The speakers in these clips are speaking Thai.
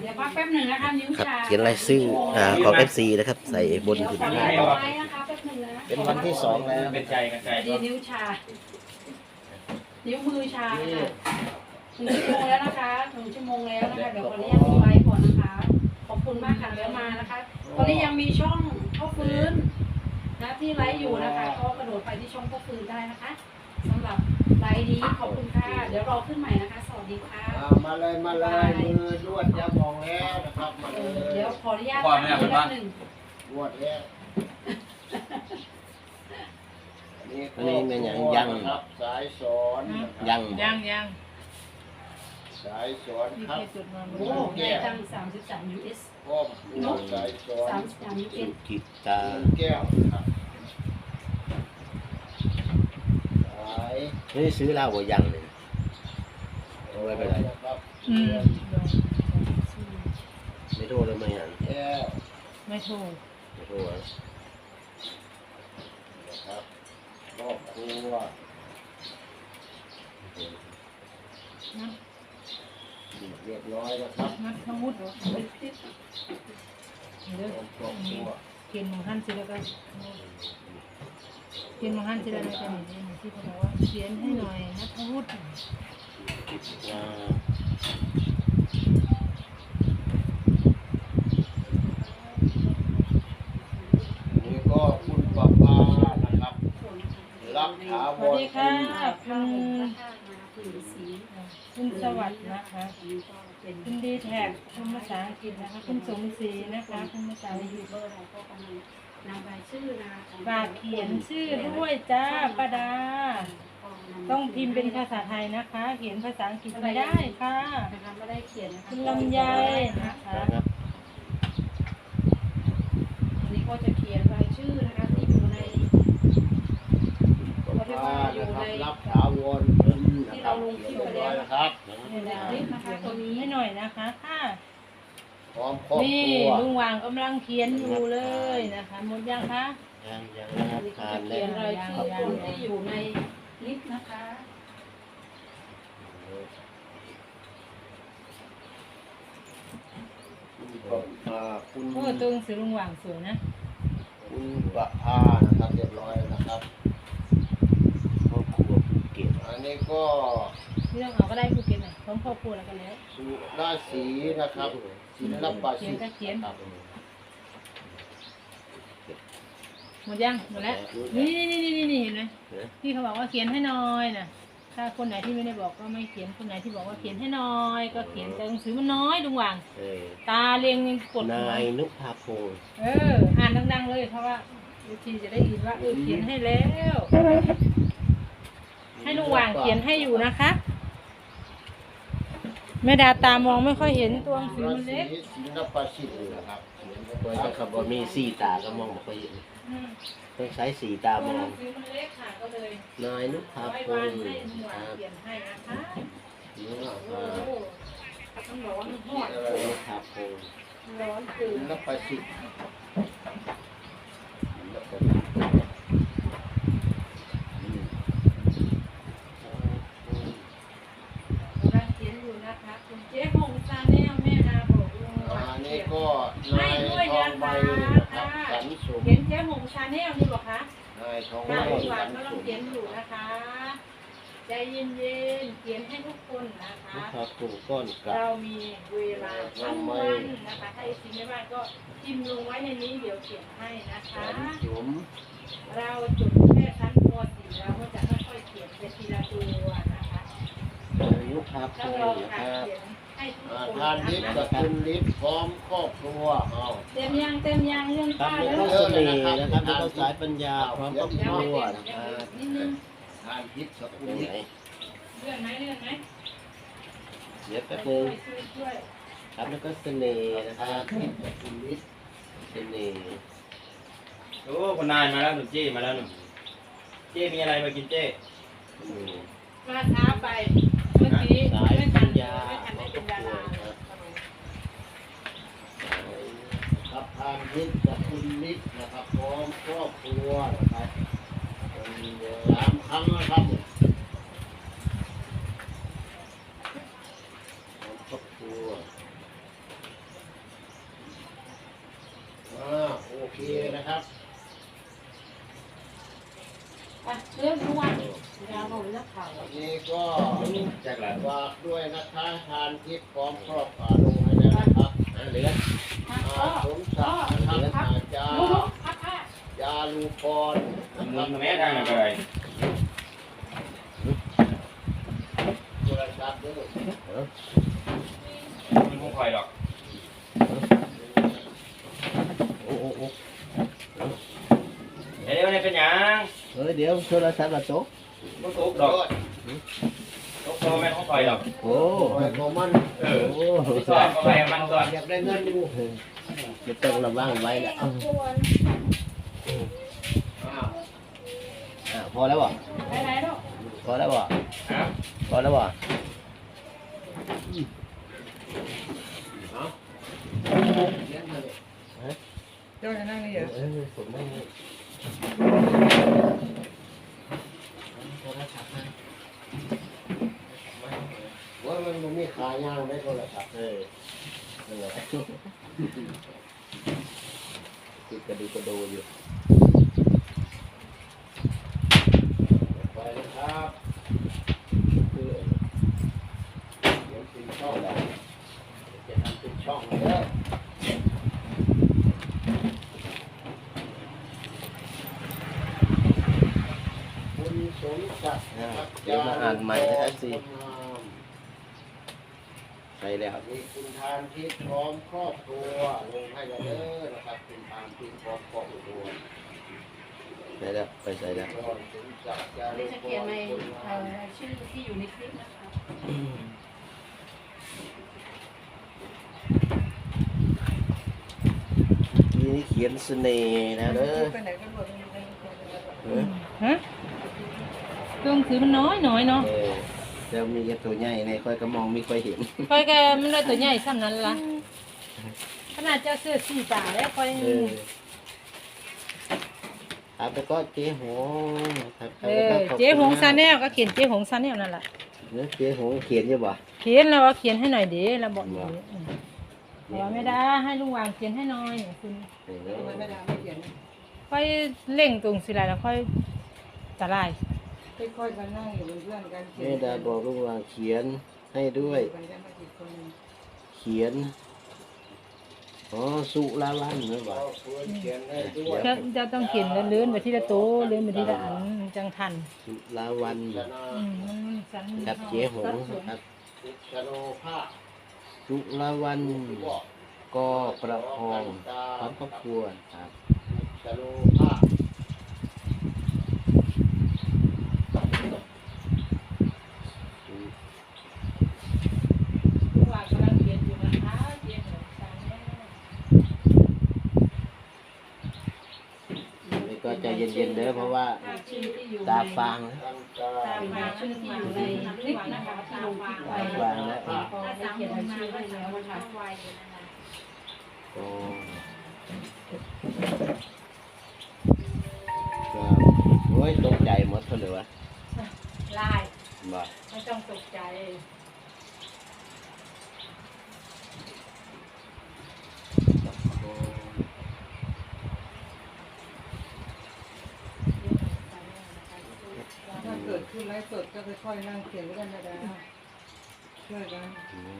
เดี๋ยวพักแป๊บหนึ่งนะคะนิ้วครับชาเขียนลายชื่ออ่าของ FC นะครับ ใส่บนผืนขอผ้าไว้นะคะแป๊บหนึ่งนะเป็นวันที่สองแล้วเป็นใจกันใจดีนิ้วชา นิ้วมือชาค่ะหนึ่งชั่วโมงแล้วนะคะหนึ่งชั่วโมงแล้วนะคะเดี๋ยวขออนุญาตไว้ก่อนนะคะ ขอบคุณมากค่ะเดี๋ยวมานะคะ ตอนนี้ยังมีช่องเข้าฟื้นนะที่ไลฟ์อยู่นะคะก็กระโดดไปที่ช่องเข้าฟื้นได้นะคะ สำหรับไลฟ์นี้ขอบคุณค่ะ เดี๋ยวรอขึ้นใหม่นะคะ สวัสดีค่ะ อ่ามาเลยมาเลยมือลวดยามองแล้วนะครับมาเอเลอยเดี๋ยวขออนุญาตตั้งแป๊บหนึ่งลวดแล้วนี่อันนี้เป็นอย่างยัง ครับสายสอนนะครับยังยังยังสายสอนมีครัเคบจุดมาโอ้ได้ตั้งสามสิบสาม US พ่อมสายสอนสามสิบสาม US กิตา แก้วครับสาย นี่ซื้อเหล้าบ่ยังเลยเอาไว้ไปไหนนะครับอืมไม่โทษเลยไหมอะแก้วไม่ถูกไม่โทษอะนะครับครอบครัวนะเรียบร้อยนะครับนัดทั้งวุฒิเหรอเดี๋ยวครอบครัวเขียนมองหันสิแล้วก็ เขียนมองหันสิแล้วก็จะเห็นที่เขาบอกว่าเขียนให้หน่อยนักิตานี่ก็คุณปปานะครับ รักถาสวัสรดีค่ะคุณคุณสวัสดิ์นะคะคุณดีแท็กคุณภาษาอังกฤษนะคะคุณสมศรีนะคะคุณภาษาอังกฤษ ทูบเบอร์เราก็กำลังนำรายชื่อนะของฝากเขียนชื่อด้วยจ้าป้าดา ต้องพิมพ์เป็นภาษาไทยนะคะ เขียนภาษาอังกฤษไม่ได้ค่ะ นะคะไม่ได้เขียนนะคะคุณลำไยนะคะ ครับอันนี้ก็จะเขียนรายชื่อนะคะที่อยู่ในปปานะครับรักถาวรเพิ่นนะครับเรียบร้อยนะครับ ในคลิปนะคะตัวนี้ ให้หน่อยนะคะค่ะพ ร้อมครอบนี่ครัวลุงวางกำลังเขียนอยู่เลยนะคะหมดยังคะยังยังนะครับนี่ก็ทานจะแล้เขียนรายชื่อคนที่อยู่ในลิสต์นะคะ คุณปปาคุณโอ้ตัวหนังสือลุงวางสวยนะคุณปภานะครับเรียบร้อยนะครับ ครอบครัวภูเก็ตอันนี้ก็ ที่ต้องเอาก็ได้ภูเก็ตน่ะพร้อมครอบครัวแล้วกันแล้ว สุราศีนะครับศิลปะเขียศินษก็ย์เขียนครับหมดยังหมดแล้ว นี่นี่นี่นี่นี่เห็นไหมที่เขาบอกว่าเขียนให้หน่อยนะถ้าคนไหนที่ไม่ได้บอกก็ไม่เขียนคนไหนที่บอกว่าเขียนให้หน่อย ก็เขียนแต่หนังสือมันน้อยลุงวาง เออตาเรียงยังกดหัวนายนุภาพงศ์เออ อ่านดังๆเลยเพราะว่าบางทีจะได้ยินว่าเออเขียนให้แล้ว ให้ลุงวางเขียนให้อยู่นะคะ แม่ดาตามองไม่ค่อยเห็นตัวหนังสือรามันศีเล็กศิลปะศิษย์นะครับเขียนคไว้นครัจะขับบว่ามีสี่ตาก็มองไม่ค่อยเห็นอืมต้องใช้สีตาตัวมหอนังงสือมันเล็กค่ะก็เลยนายนุภาไว้พวางงศ์ให้ลุงควางรับเขียนให้นะคะนุภาโอ้โหต้องบอกว่ามันหอดนุภาพงศ์ร้อนตื่นศิลปะศิษย์อืม กำลังเขียนอยู่นะคะคุณเจ๊หงซาแนลแม่นาบอกลุงวา อั ง น เขี นี้ ยน ก็นายทองใบนะครับสันสุข เขียนเจ๊หงซาแนลนี่บอกคะ นาย ทองใบค่ะลุงวาสังนก็ต้องสุขเขียนอยู่นะคะ ใจเย็นๆเขียนให้ทุกคนนะนุคะภาพงศ์ก้อนกับ เรามีเวลาทั้งวันนะคะ ถ้าอีกสิ่งไม่ว่างก็พิมพ์ลงไว้ในนี้เดี๋ยวเขียนให้นะคะสันสุมเราจุดแค่ชั้นม .4 เราก็จะค่อยๆเขียนไปทีละตัวนะคะนุภาพแล้วงเราศ์นะคค่ะรับ เขียนให้ทุก อ่าทานลิฟกับคุณลิฟพร้อมครอบครัวเอา เต็มยังเต็มยังเรื่องครับป้าแล้วแล้ก็วเสน่ห์นะครับแล้วสายปัญญาพร้อมครอบครัวนะครับนิดนึงทานพิษกับคุณรงลิไหนฟเลื่อนไหมเลื่อนไหมเดี๋ยวแป๊บนึงช่วยช่วยครับแล้วก็เสน่ห์นะครับคุณลิฟเสน่ห์โอ้คนนายมาแล้วหนุ่มเจ้มาแล้วหนุ่มเจ้มีอะไรมากินเจ้อืมมาช้าไป เมื่อกี้สายไม่ปัทันญญาไม่ทันานมิตรกัคุณมิตรนะครับพร้อมครอบครัวนะครับสามครั้งนะครับครอบครัวอ่าโอเคนะครับอ่เรื่องทุวันยาวผมนักข่าววันนี้ก็ฝากด้วยนะคะทานทิพย์พร้อมครอบครัวลงให้แล้นะครับเหลือ สมศักดิ์นะครับอาจารย์ๆพักผ้ายาลูพรนมุรันบแม่ทางอะไรโทรศัพท์ด้วยมันคงคอยหรอกโอ้โอ้โอ้เดี๋ยวนี่เป็นยังเฮ้ยเดี๋ยวโทรศัพท์มาตกมันตกดอก ตกโตแม่คงคอยหรอกโอ้โอ้ยของมันเออโอ้สอบก็ไปมันก่อนอยากได้เงินอยู่จะต้องระวังไว้แล้วอ้าวอ้าวอะพอแล้วบ่ไปไหนลูกพอแล้วบ่ฮะพอแล้วบ่เลี้ยงเลยเจ้าจะนั่งนี่เหรอเออผมไม่โทรศัพท์ให้ว่า มันบ่มีขายย่างได้โทรศัพท์เออนั่นแหละติดกระดูกกระโดอยู่ ไปนะครับคือเดี๋ยวเป็นช่องแล้วจะทำเป็นช่องแล้วคุณสมศักดิ์นะครับ เดี๋ยวมาอ่านใหม่นะครับสิ คนงาม ไปแล้ว มีคุณ ทานทิพย์พร้อมครอบครัวลงให้แล้วเด้อนะครับคุณทานทิพย์พร้อมครอบครัวไปแล้วไปใส่แล้วก็สมศักดิ์จาอันรุนี้จะพเขียนรในคนงาเอ่มอชื่อที่อยู่ในคลิปนะคะทีนี้เขียนเสน่ห์นะเด้อไปไหนกันหมดเออฮะตัวหนังสือมันน้อยน้อยเนาะเออ เดี๋ยวมีแค่ตัวใหญ่ในค่อยก็มองไม่ค่อยเห็นค่อยแกมันได้ตัวใหญ่ซ้ำนั้นละขนาดเจ้าเสื้อสีตาแล้วค่อยเออครับแล้วก็เจ๊หงครับเออเจ๊หงซาแนลก็เขียนเจ๊หงซาแนลนั่นแหละเนื้อเจ๊หงเขียนอยู่บ่เขียนแล้วว่าเขียนให้หน่อยเด้เราบอกอยู่แต่ว่าไม่ได้ให้ลุงวางเขียนให้หน่อยคุณเออ ค่อยเร่งตรงสิไรแล้วค่อยตะไลาย ค่อยๆกันนั่งอยู่เป็นเพื่อนกันเขียแม่นดาบอกลุงวางเขียนให้ด้วยกันได้มากี่คนเขียน อ๋อ สุลาวันเนื้อบ่ก็ควรเขียนให้ด้วยจะจะต้องเขียนเลื่อนๆไปทีละโต๊ะเลื่อนไปทีละอันจังทันสุลาวันชนะอืมมันสันกับเจ๊หงครับติชโนภาพสุลาวันบอกก็ประคองพร้อมครอบครัวครับ ชโนภาพ ลุงวางกำลังเขียนอยู่นะคะเจ๊หงซาแนล นี่ก็ใจเย็นๆเด้ อเพราะว่าตาฟางนะตั้งใจตามมาชื่อที่อยู่ในคลิปนะคะที่ลงคลิปไว้ฟางแล้วก็ได้เขียนรายชื่อให้แล้วนะคะก็ก็โอ้ยตกใจหมดเลยวะ ลาย บ่ ไม่ต้องตกใจ ถ้าเกิดขึ้นไลฟ์สดก็ค่อยๆนั่งเขียนกันนะดา ช่ว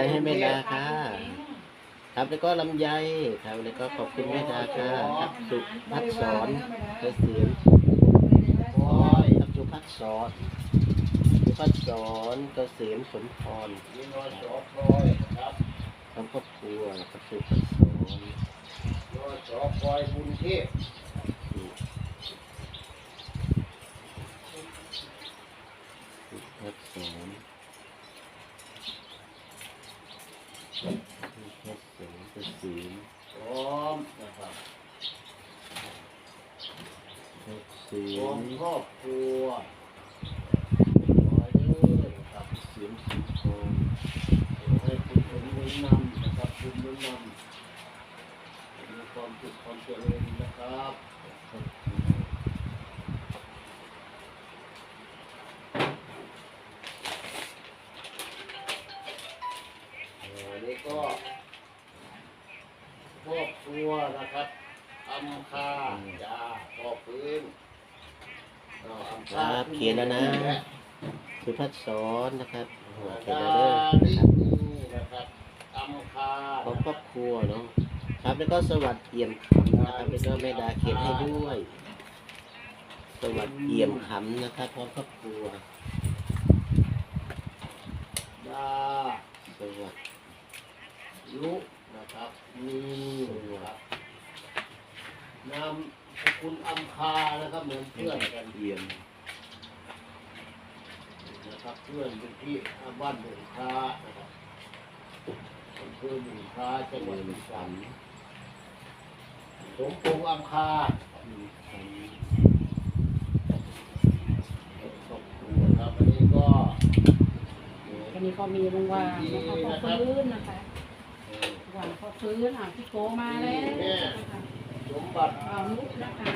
ใจให้แม่ดาค่ะ ครับแล้วก็ลำไยครับแล้วก็ขอบคุณแม่ดาค่ะครับสุพัฒสอนเกษมพรครับสุพัฒสอนสุพัฒสอนเกษมสมพรๆมีน้อยสองร้อยนะครับทำครอบครัวครับสุพัฒสอนน้อยสองร้อยบุญเทพ สุพัฒสอนสุพัฒสอนเกษม ร้อ ครอบครัวขอให้เด้อนะครับเสียงสีทองให้คุณผลบุญนำนะครับคุณบุญนำมีความสุขความเจริญนะครับอันนี้ก็ครอบครัวนะครับอำคาจ้าพ่อพื้นอ่าอำ ค คา รับเขียนแล้วนะ และ สุ พัฒสอนนะครับโอ้โหเขียนดาแล้วเด้อลินะครับนีนะครับอำคาของครอบครัวเนาะครับแล้วก็สวัสดิ์เอี่ยมคำนะครับแล้วก็แม่ดาเขียนให้ด้วย สวัสดิ์เอี่ยมคำนะครับพร้อมครอบครัวดาสวัสดิ์ลุนะครับมีนะครับนำคุณอำคานะครับเหมือนเพื่อนกันเอี่ยม นะครับเพื่อนเป็นที่บ้านหนึ่งคานะครับอำเภอหนึ่งคาจังหวัดเอี่ยมสุพรรณำสมพงษ์อำคาขอบคุณครับอันนี้ก็วันนี้ก็มีลุงวางแล้วก็พ่อฟื้นนะคะเอ่อหวานพ่อฟื้นอะพี่โกมาแล้วนะคะสมบัติอานุกนะคะ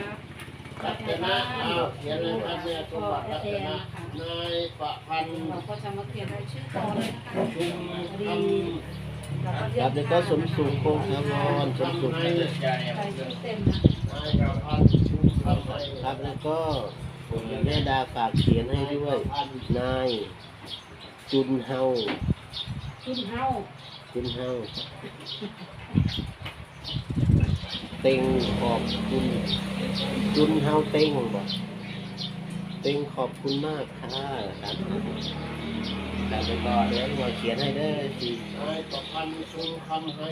รัตนะอ้าวเขียนเลยครับเนี่ยสมบัติรัตนะ นายประพันธ์เราก็จะมาเขียนรายชื่อต่อเลยนะคะชุมคำครับกแล้วก็สมสุขโคงนอนสมสุขรายชื่อเต็มนะนายประพันธ์ชุมคำไทยครับแล้วก็แม่ดาฝากเขียนให้ด้วย นายจุนเฮาขึ้นเฮาจุนเฮาเต็งขอบคุณจุนเฮาเต็งบอก เต็งขอบคุณมากค่ะครับครับแล้วก็เดี๋ยวมาเขียนให้เด้สินายประพันธ์ชุมคำให้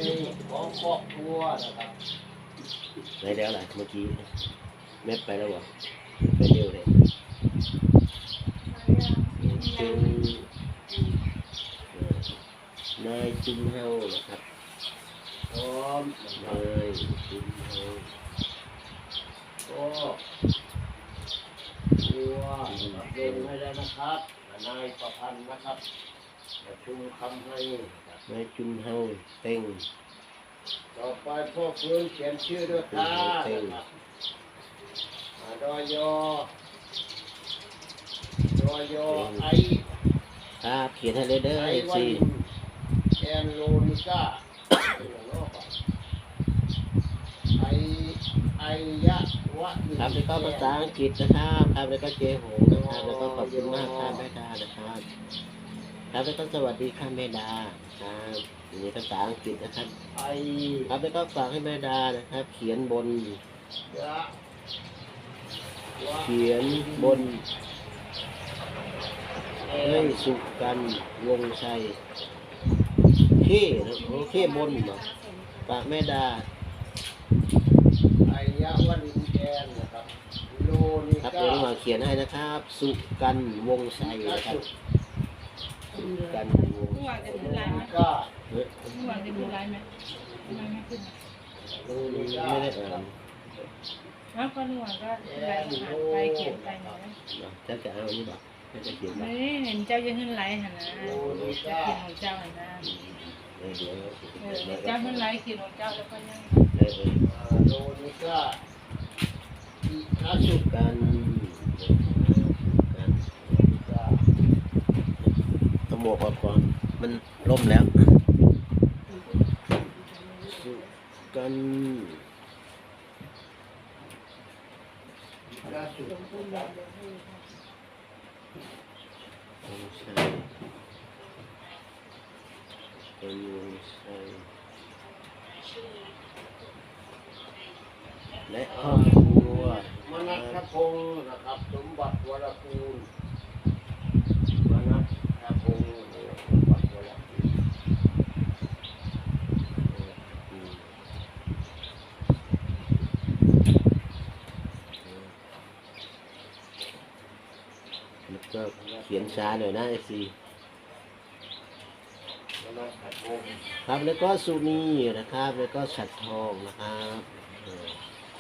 ของครอบครัวนะครับไหนแล้วล่ะเมื่อกี้เม็ดไปแล้ววะไปเร็วเลยจุนนายจุนเฮานะครับพร้อมนะคเลยจุนเฮาก็ ครัวนะครับลงให้ได้นะครับนายประพันธ์นะครับประชุมคำให้นายจุนเฮาเต็งต่อไปพ่อฟื้นเขียนชื่อด้วยค่ะเต็งนะครับอ่าดอยอดอยอไอครับเขียนให้เลยเด้อไอวันสิแอนโลนิก้าไอไอ ยะวะครับแล้วก็ภาษาอังกฤษนะครับครับแล้วก็เจหงนะครับแล้วก็ขอบคุณมากครับแม่ดานะครับครับแล้วก็สวัสดีค่ะแม่ดาครับมีภาษาอังกฤษนะครับ ไอครับแล้วก็ฝากให้แม่ดานะครับ เขียนบน ยะวะเขียนบนแอให้สุกันวงชัยเข่นะโอเคบนเนาฝากแม่ดา ยะวะนินแอนนะครับโลนิครับก้าเดี๋ยวมาเขียนให้นะครับ สุกันวงชัยล่านะครับสุดสุกันวงเมื่อวานจะดูไลน์ไหมก้าเฮ้ยเมื่อวานจะดูไลน์ไหมทำไมไม่ขึ้นโลนิก้าไม่ได้อ่านเอ้าก็เมื่อวานก็ไลน์อ่านไปเขียนไปหน่อยนะเนาะจะจะเอาอันนี้บอกจะจะเขียนบอกนี่เห็นเจ้าจะขึ้นไลน์หันนะจะเขียนของเจ้าหันนะเออเดี๋ยวเออเดี๋ยวเจ้าขึ้นไลน์เขียนของเจ้าแล้วก็ยังเออเอออ่า โลนิก้าอิอาสุกันกันก้อาหมวกออกก่อน มันล่มแล้ว สุกันล่าสุดวงชัยเป็นวงชัยและครอ บัวมนัทพงศ์นะครับสมบัติวรกูลมนัสพงศ์สมบัติวรกูลแล้วก็เขียนช้าหน่อยนะไอซีครับแล้วก็สุนีนะครับ แล้วก็ฉัดทองนะครับ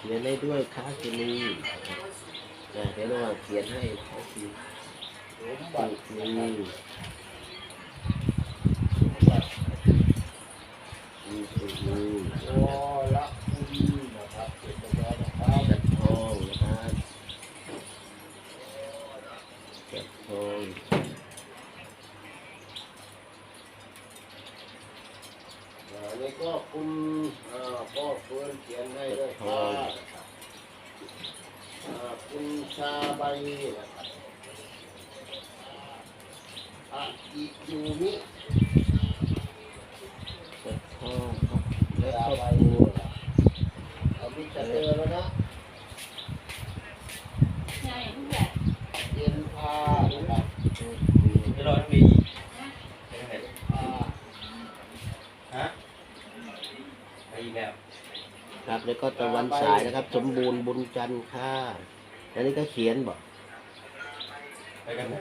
ขียนได้ด้วยค้าสุนีนะครับอะเดี๋ยวเราเขียนให้ให้ทีสมบัตินี่นี่นี่โอ้ละคุณนะครับเจ็ดร้อยนะครับจัดทองนะครับจัดท อันนี้ก็คุณอ่าพ่อเฟื่อนเขียนให้ด้วยครับอ่าคุณชาใบนะครับอะอิยูมิจัดทองครับและชาครอบใบครัวเอมิจเตอร์แล้วนะ ใช่ทุกแบบ เย็นพานะครับ จะรอทั้งปีเป็นไง พา ฮะไปอีกแล้ว ครับ แล้วก็ตะวันสายนะครับ สมบูรณ์บุญจันทร์ค่ะอันนี้ก็เขียนบอกไปกันไหน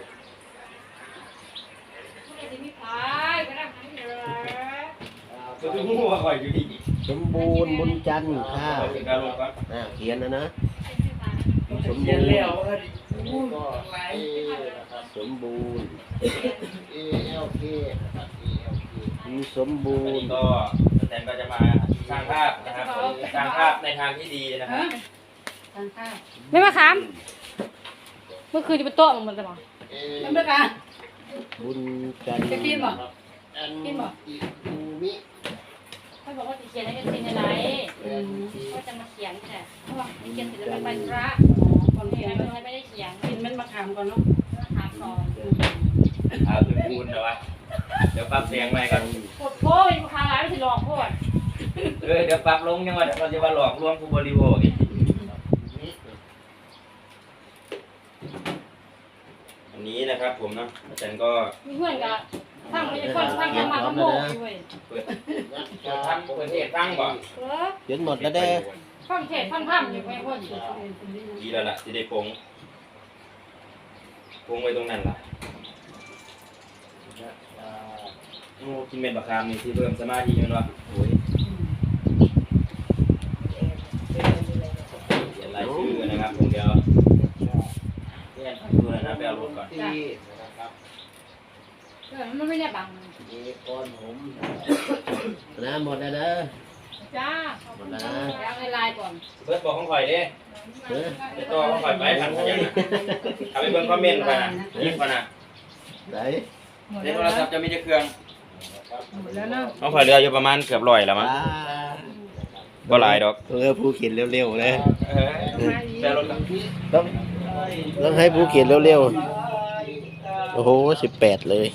ทุกอย่างที่มีพายก็ได้ทั้งเยอะก็คือหัวคอยอยู่ที่สมบูรณ์บุญจันทร์ค่ะคอยถึงการลงก่อนอ่าเขียนนะนะสมเขียบูนรณ์แล้วอันนี้ก็เอนะครับสมบูรณ์ A L K นะครับ A L K มีสมบูวันรนี้ณ์ก็แตนก็จะมาสร้างภาพ นะครับสร้างภาพในทางที่ดีนะครับทานข้าวไม่มาค้ำเมื่อคืนจะไปโต๊ะมันมันจะบอก A น้ำเดือดกันบุญจันทร์จะกินบ่ N กินบ่ อิยูมิเขาบอกว่าจะเขียนให้เป็นสิ่งอะไรอืมก็จะมาเขียนแต่เพราะว่าเขียนเสร็จแล้วมันไปพระก่อนเขีเขียยนนไม่ได้เขียนกินมันมะขามก่อนเนาะถามก่อนเอาถึงคูณเดี๋ยววะเดี๋ยวปรับเสียงใหม่ก่อนโคตรโค้ยลูกค้าร้ายไม่ถึงหลอกโคตร เออเดี๋ยวปรับลงยังไงเดี๋ยวเราจะมาหลอกลวงผู้บริโภคอีกอันนี้นะครับผมเนาะอาจารย์ก็มีเพื่อนกับทั้งไม่ใช่คนทั้งยังมาทั้งโมกด้วยเปิดเปิดทั้งเปิดเทศตั้งก่อนเออเขียนหมดแล้วเด้อฟังเทศฟังธรรมอยู่ไม่คนดีแล้วล่ะที่ได้ปงปงไว้ตรงนั้นล่ะโอ้กินเม็ดบักคามนี่ที่เพิ่มสมาธิอยู่เนาะโอ้ยเขียนรายชื่อนะครับผมเดี๋ยวเรียนดูหน่อยนะไปเอารถก่อนที่นะครับเออมันไม่ได้บังมีก้อนผมนะหมดแล้วเด้อจ้าหมดแล้วนะแล้วในไลน์ก่อนเบิร์ดบอกของข่อยเด้เออเดี๋ยวตัวของข่อยไปพันขยันนะเอาไปเบิ่งคอมเมนต์ก่อนนะยิบก่อนนะไหนในโทรศัพท์จะมีแต่เครื่องหมดแล้วเนาะของข่อยเหลืออยู่ประมาณเกือบร้อยแล้วมั้งอ่าบ่หลายดอกเออผู้เขียนเร็วๆเลยแต่รถต้อง ต้องให้ผู้เขียนเร็วๆ โอ้โหสิบแปดเลย